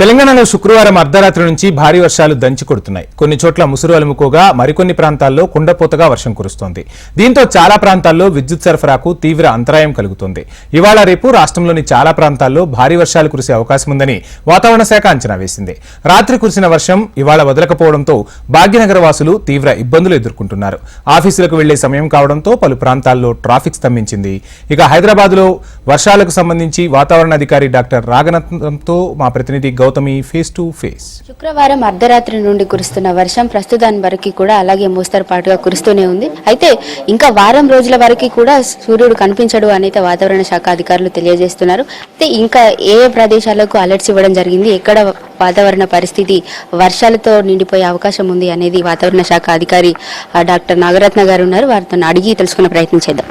తెలంగాణలో శుక్రవారం అర్ధరాత్రి నుంచి భారీ వర్షాలు దంచి కొడుతున్నాయి. కొన్ని చోట్ల ముసురు అలుముకోగా మరికొన్ని ప్రాంతాల్లో కుండపోతగా వర్షం కురుస్తోంది. దీంతో చాలా ప్రాంతాల్లో విద్యుత్ సరఫరాకు తీవ్ర అంతరాయం కలుగుతోంది. ఇవాళ రేపు రాష్ట్రంలోని చాలా ప్రాంతాల్లో భారీ వర్షాలు కురిసే అవకాశం ఉందని వాతావరణ శాఖ అంచనా వేసింది. రాత్రి కురిసిన వర్షం ఇవాళ వదలకపోవడంతో భాగ్యనగర వాసులు తీవ్ర ఇబ్బందులు ఎదుర్కొంటున్నారు. ఆఫీసులకు వెళ్ళే సమయం కావడంతో పలు ప్రాంతాల్లో ట్రాఫిక్ స్తంభించింది. ఇక హైదరాబాద్లో వర్షాలకు సంబంధించి వాతావరణ అధికారి డాక్టర్ రాగనత్నంతో మా ప్రతినిధి గౌతమి ఫేస్ టు ఫేస్. శుక్రవారం అర్ధరాత్రి నుండి కురుస్తున్న వర్షం ప్రస్తుతాన్ని వరకు కూడా అలాగే మోస్తరుపాటుగా కురుస్తూనే ఉంది. అయితే ఇంకా వారం రోజుల వరకు కూడా సూర్యుడు కనిపించడు అని వాతావరణ శాఖ అధికారులు తెలియజేస్తున్నారు. అయితే ఇంకా ఏ ప్రదేశాలకు అలర్ట్స్ ఇవ్వడం జరిగింది? ఎక్కడ వాతావరణ పరిస్థితి? వర్షాలతో నిండిపోయే అవకాశం ఉంది అనేది వాతావరణ శాఖ అధికారి ఆ, డాక్టర్ నాగరత్న గారు ఉన్నారు. వారితో అడిగి తెలుసుకునే ప్రయత్నం చేద్దాం.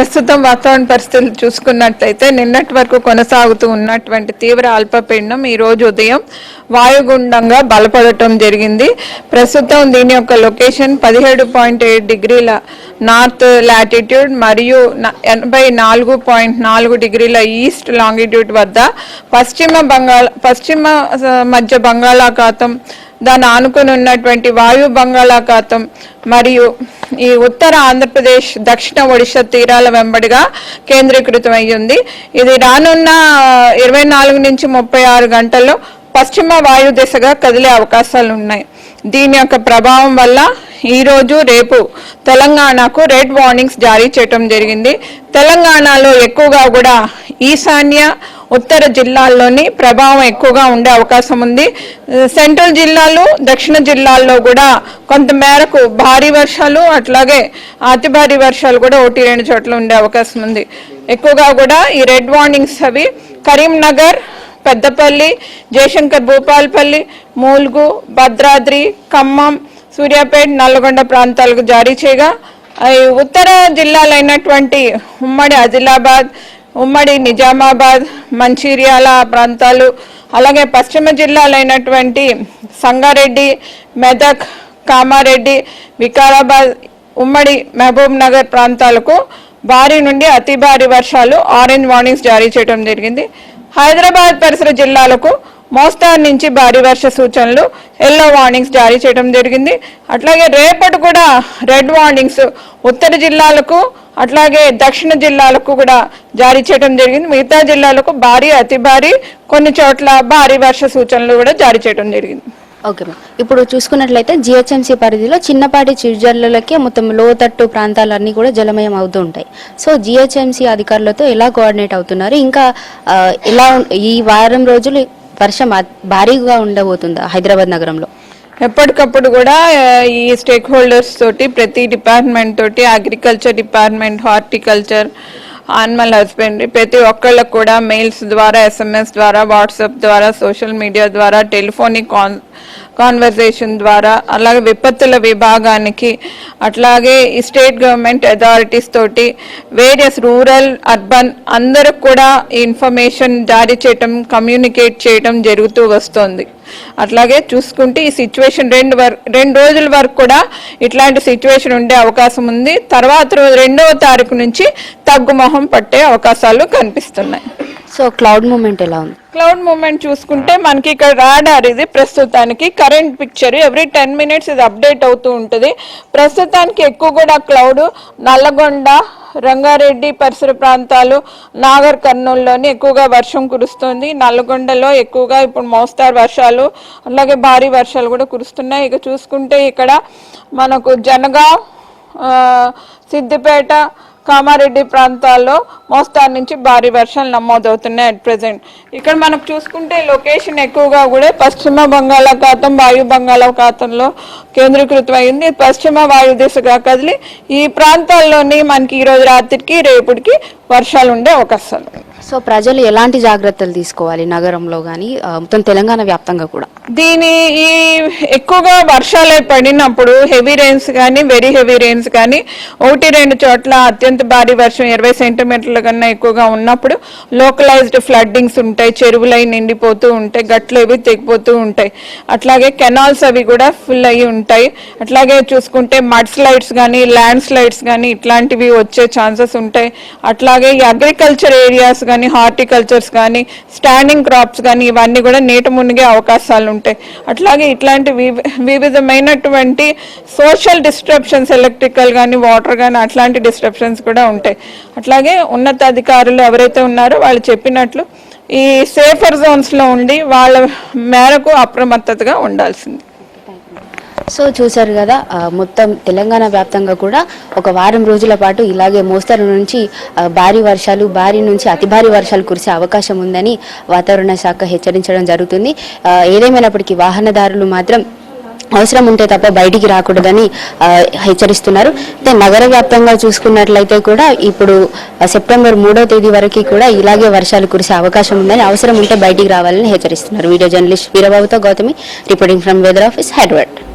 ప్రస్తుతం వాతావరణ పరిస్థితులు చూసుకున్నట్లయితే నిన్నటి వరకు కొనసాగుతూ ఉన్నటువంటి తీవ్ర అల్పపీడనం ఈ రోజు ఉదయం వాయుగుండంగా బలపడటం జరిగింది. ప్రస్తుతం దీని యొక్క లొకేషన్ పదిహేడు పాయింట్ ఏడు డిగ్రీల నార్త్ లాటిట్యూడ్ మరియు ఎనభై నాలుగు పాయింట్ నాలుగు డిగ్రీల ఈస్ట్ లాంగిట్యూడ్ వద్ద పశ్చిమ బంగాళ పశ్చిమ మధ్య బంగాళాఖాతం దాన్ని ఆనుకుని ఉన్నటువంటి వాయు బంగాళాఖాతం మరియు ఈ ఉత్తర ఆంధ్రప్రదేశ్ దక్షిణ ఒడిశా తీరాల వెంబడిగా కేంద్రీకృతం అయ్యింది ఇది రానున్న ఇరవై నాలుగు నుంచి ముప్పై ఆరు గంటల్లో పశ్చిమ వాయు దిశగా కదిలే అవకాశాలు ఉన్నాయి దీని యొక్క ప్రభావం వల్ల ఈ రోజు రేపు తెలంగాణకు రెడ్ వార్నింగ్స్ జారీ చేయటం జరిగింది. తెలంగాణలో ఎక్కువగా కూడా ఈశాన్య ఉత్తర జిల్లాల్లోని ప్రభావం ఎక్కువగా ఉండే అవకాశం ఉంది. సెంట్రల్ జిల్లాలు దక్షిణ జిల్లాల్లో కూడా కొంత మేరకు భారీ వర్షాలు అట్లాగే అతి భారీ వర్షాలు కూడా ఒకటి రెండు చోట్ల ఉండే అవకాశం ఉంది. ఎక్కువగా కూడా ఈ రెడ్ వార్నింగ్స్ అవి కరీంనగర్ పెద్దపల్లి జయశంకర్ భూపాల్పల్లి మూల్గు భద్రాద్రి ఖమ్మం సూర్యాపేట నల్గొండ ప్రాంతాలకు జారీ చేయగా ఉత్తర జిల్లాలైనటువంటి ఉమ్మడి ఆదిలాబాద్ ఉమ్మడి నిజామాబాద్ మంచిర్యాల ప్రాంతాలు అలాగే పశ్చిమ జిల్లాలైనటువంటి సంగారెడ్డి మెదక్ కామారెడ్డి వికారాబాద్ ఉమ్మడి మహబూబ్ నగర్ ప్రాంతాలకు భారీ నుండి అతి భారీ వర్షాలు ఆరెంజ్ వార్నింగ్స్ జారీ చేయడం జరిగింది. హైదరాబాద్ పరిసర జిల్లాలకు మోస్తారు నుంచి భారీ వర్ష సూచనలు ఎల్లో వార్నింగ్స్ జారీ చేయడం జరిగింది. అట్లాగే రేపటి కూడా రెడ్ వార్నింగ్స్ ఉత్తర జిల్లాలకు అట్లాగే దక్షిణ జిల్లాలకు కూడా జారీ చేయడం జరిగింది. మిగతా జిల్లాలకు భారీ అతి భారీ కొన్ని చోట్ల భారీ వర్ష సూచనలు కూడా జారీ చేయడం జరిగింది. Okay ma'am. ఇప్పుడు చూసుకున్నట్లయితే జిహెచ్ఎంసీ పరిధిలో చిన్నపాటి చిరుజల్లులకే మొత్తం లోతట్టు ప్రాంతాలన్నీ కూడా జలమయం అవుతూ ఉంటాయి. సో జిహెచ్ఎంసీ అధికారులతో ఎలా కోఆర్డినేట్ అవుతున్నారు? ఇంకా ఎలా ఈ వారం రోజులు వర్షం భారీగా ఉండబోతుందా హైదరాబాద్ నగరంలో? ఎప్పటికప్పుడు కూడా ఈ స్టేక్ హోల్డర్స్ తోటి ప్రతి డిపార్ట్మెంట్ తోటి agriculture department horticulture animal husbandry ప్రతి ఒక్కళ్ళకు కూడా మెయిల్స్ ద్వారా ఎస్ఎంఎస్ ద్వారా వాట్సాప్ ద్వారా సోషల్ మీడియా ద్వారా టెలిఫోనిక్ కాన్ కాన్వర్జేషన్ ద్వారా అలాగే విపత్తుల విభాగానికి అట్లాగే ఈ స్టేట్ గవర్నమెంట్ అథారిటీస్ తోటి వేరియస్ రూరల్ అర్బన్ అందరికి కూడా ఇన్ఫర్మేషన్ జారీ చేయటం కమ్యూనికేట్ చేయటం జరుగుతూ వస్తుంది. అట్లాగే చూసుకుంటే ఈ సిచ్యువేషన్ రెండు వర్ రెండు రోజుల వరకు కూడా ఇట్లాంటి సిచ్యువేషన్ ఉండే అవకాశం ఉంది. తర్వాత రెండవ తారీఖు నుంచి తగ్గుమొహం పట్టే అవకాశాలు కనిపిస్తున్నాయి. సో క్లౌడ్ మూమెంట్ ఎలా ఉంది? క్లౌడ్ మూమెంట్ చూసుకుంటే మనకి ఇక్కడ రాడార్ ఇది. ప్రస్తుతానికి current picture every ten minutes ఇది అప్డేట్ అవుతూ ఉంటుంది. ప్రస్తుతానికి ఎక్కువ కూడా క్లౌడ్ నల్లగొండ రంగారెడ్డి పరిసర ప్రాంతాలు నాగర్ కర్నూలులోని ఎక్కువగా వర్షం కురుస్తుంది. నల్లగొండలో ఎక్కువగా ఇప్పుడు మోస్తారు వర్షాలు. అలాగే భారీ వర్షాలు కూడా కురుస్తున్నాయి. ఇక చూసుకుంటే ఇక్కడ మనకు జనగాం సిద్దిపేట కామారెడ్డి ప్రాంతాల్లో మోస్తారు నుంచి భారీ వర్షాలు నమోదవుతున్నాయి అట్ ప్రెసెంట్ ఇక్కడ మనకు చూసుకుంటే లొకేషన్ ఎక్కువగా కూడా పశ్చిమ బంగాళాఖాతం వాయు బంగాళాఖాతంలో కేంద్రీకృతం అయింది పశ్చిమ వాయు దిశగా కదిలి ఈ ప్రాంతాల్లోని మనకి ఈ రోజు రాత్రికి రేపటికి వర్షాలు ఉండే అవకాశాలు. సో ప్రజలు ఎలాంటి జాగ్రత్తలు తీసుకోవాలి నగరంలో కానీ మొత్తం తెలంగాణ వ్యాప్తంగా కూడా? దీని ఈ ఎక్కువగా వర్షాలు పడినప్పుడు హెవీ రెయిన్స్ కానీ వెరీ హెవీ రెయిన్స్ కానీ ఒకటి రెండు చోట్ల అత్యంత భారీ వర్షం ఇరవై సెంటీమీటర్ల కన్నా ఎక్కువగా ఉన్నప్పుడు లోకలైజ్డ్ ఫ్లడ్డింగ్స్ ఉంటాయి చెరువులై నిండిపోతూ ఉంటాయి గట్లు ఇవి తెగిపోతూ ఉంటాయి. అట్లాగే కెనాల్స్ అవి కూడా ఫుల్ అయ్యి ఉంటాయి. అట్లాగే చూసుకుంటే మడ్ స్లైడ్స్ కానీ ల్యాండ్ స్లైడ్స్ కానీ ఇట్లాంటివి వచ్చే ఛాన్సెస్ ఉంటాయి. అట్లాగే ఈ అగ్రికల్చర్ ఏరియాస్ కానీ కానీ హార్టికల్చర్స్ కానీ స్టాండింగ్ క్రాప్స్ కానీ ఇవన్నీ కూడా నీట మునిగే అవకాశాలు ఉంటాయి. అట్లాగే ఇట్లాంటి వివిధ వివిధమైనటువంటి సోషల్ డిస్ట్రప్షన్స్ ఎలక్ట్రికల్ కానీ వాటర్ కానీ అట్లాంటి డిస్ట్రప్షన్స్ కూడా ఉంటాయి. అట్లాగే ఉన్నతాధికారులు ఎవరైతే ఉన్నారో వాళ్ళు చెప్పినట్లు ఈ సేఫర్ జోన్స్లో ఉండి వాళ్ళ మేరకు అప్రమత్తతగా ఉండాల్సింది. సో చూశారు కదా మొత్తం తెలంగాణ వ్యాప్తంగా కూడా ఒక వారం రోజుల పాటు ఇలాగే మోస్తరు నుంచి భారీ వర్షాలు భారీ నుంచి అతి భారీ వర్షాలు కురిసే అవకాశం ఉందని వాతావరణ శాఖ హెచ్చరించడం జరుగుతుంది. ఏదేమైనప్పటికీ వాహనదారులు మాత్రం అవసరం ఉంటే తప్ప బయటికి రాకూడదని హెచ్చరిస్తున్నారు. అయితే నగర వ్యాప్తంగా చూసుకున్నట్లయితే కూడా ఇప్పుడు సెప్టెంబర్ మూడో తేదీ వరకు కూడా ఇలాగే వర్షాలు కురిసే అవకాశం ఉందని అవసరం ఉంటే బయటికి రావాలని హెచ్చరిస్తున్నారు. Video journalist వీరబాబుతో Gautami reporting from weather office Hyderabad.